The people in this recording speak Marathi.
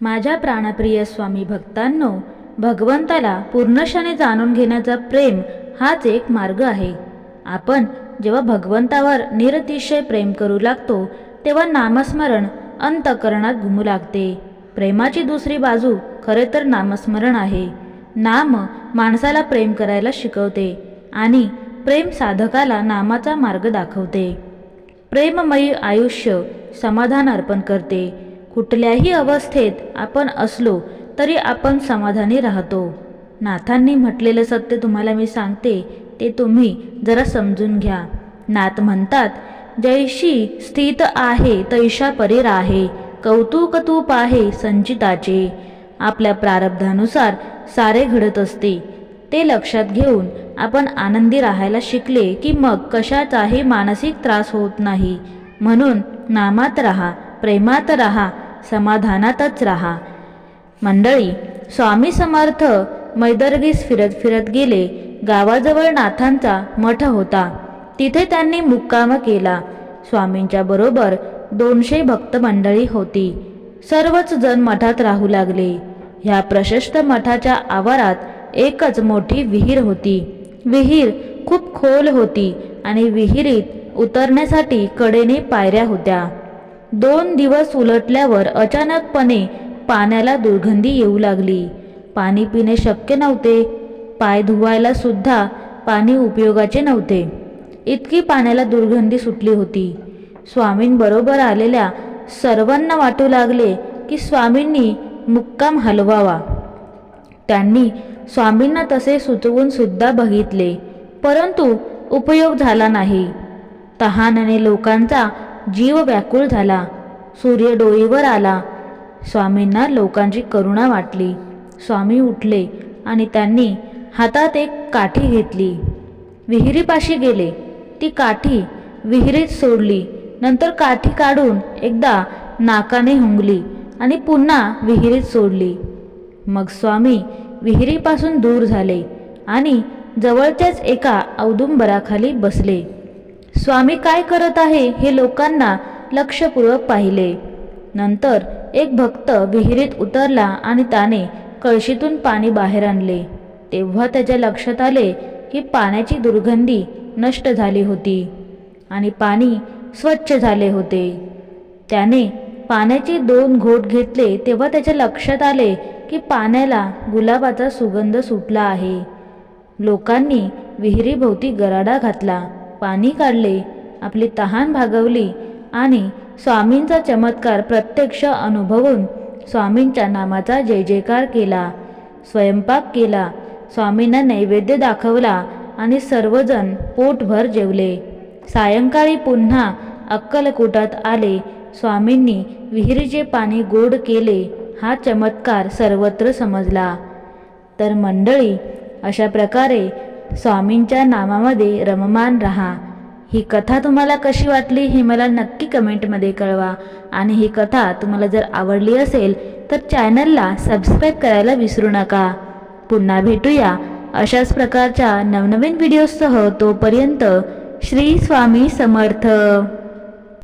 माझ्या प्राणप्रिय स्वामी भक्तांनो भगवंताला पूर्णशाने जाणून घेण्याचा प्रेम हाच एक मार्ग आहे. आपण जेव्हा भगवंतावर निरतिशय प्रेम करू लागतो तेव्हा नामस्मरण अंतकरणात घुमू लागते. प्रेमाची दुसरी बाजू खरे तर नामस्मरण आहे. नाम माणसाला प्रेम करायला शिकवते आणि प्रेम साधकाला नामाचा मार्ग दाखवते. प्रेममयी आयुष्य समाधान अर्पण करते. कुठल्याही अवस्थेत आपण असलो तरी आपण समाधानी राहतो. नाथांनी म्हटलेलं सत्य तुम्हाला मी सांगते ते तुम्ही जरा समजून घ्या. नाथ म्हणतात जैशी स्थित आहे तैशा परीर आहे कौतुक तूप आहे संचिताचे. आपल्या प्रारब्धानुसार सारे घडत असते. ते लक्षात घेऊन आपण आनंदी राहायला शिकले की मग कशाचाही मानसिक त्रास होत नाही. म्हणून नामात राहा प्रेमात राहा समाधानातच राहा. मंडळी स्वामी समर्थ मैदर्गीस फिरत फिरत गेले. गावाजवळ नाथांचा मठ होता. तिथे त्यांनी मुक्काम केला. स्वामींच्या बरोबर दोनशे भक्त मंडळी होती. सर्वच जण मठात राहू लागले. ह्या प्रशस्त मठाच्या आवारात एकच मोठी विहीर होती. विहीर खूप खोल होती आणि विहिरीत उतरण्यासाठी कडेने पायऱ्या होत्या. दोन दिवस उलटल्यावर अचानकपणे पाण्याला दुर्गंधी येऊ लागली. पाणी पिणे शक्य नव्हते. पाय धुवायला सुद्धा पाणी उपयोगाचे नव्हते. इतकी पाण्याला दुर्गंधी सुटली होती. स्वामींबरोबर आलेल्या सर्वांना वाटू लागले की स्वामींनी मुक्काम हलवावा. त्यांनी स्वामींना तसे सुचवून सुद्धा बघितले परंतु उपयोग झाला नाही. तहानने लोकांचा जीव व्याकुळ झाला. सूर्य डोईवर आला. स्वामींना लोकांची करुणा वाटली. स्वामी उठले आणि त्यांनी हातात एक काठी घेतली. विहिरीपाशी गेले. ती काठी विहिरीत सोडली. नंतर काठी काढून एकदा नाकाने हुंगली आणि पुन्हा विहिरीत सोडली. मग स्वामी विहिरीपासून दूर झाले आणि जवळच्याच एका औदुंबराखाली बसले. स्वामी काय करत आहे हे लोकांना लक्षपूर्वक पाहिले. नंतर एक भक्त विहिरीत उतरला आणि त्याने कळशीतून पाणी बाहेर आणले. तेव्हा त्याच्या लक्षात आले की पाण्याची दुर्गंधी नष्ट झाली होती आणि पाणी स्वच्छ झाले होते. त्याने पाण्याचे दोन घोट घेतले तेव्हा त्याच्या लक्षात आले की पाण्याला गुलाबाचा सुगंध सुटला आहे. लोकांनी विहिरीभोवती गराडा घातला. पाणी काढले आपली तहान भागवली आणि स्वामींचा चमत्कार प्रत्यक्ष अनुभवून स्वामींच्या नामाचा जय जयकार केला. स्वयंपाक केला स्वामींना नैवेद्य दाखवला आणि सर्वजण पोटभर जेवले. सायंकाळी पुन्हा अक्कलकोटात आले. स्वामींनी विहिरीचे पाणी गोड केले हा चमत्कार सर्वत्र समजला. तर मंडळी अशा प्रकारे स्वामींच्या नामामध्ये रममान रहा. ही कथा तुम्हाला कशी वाटली हे मला नक्की कमेंटमध्ये कळवा. आणि ही कथा तुम्हाला जर आवडली असेल तर चॅनलला सबस्क्राईब करायला विसरू नका. पुन्हा भेटूया अशाच प्रकारच्या नवनवीन व्हिडिओसह तोपर्यंत श्री स्वामी समर्थ.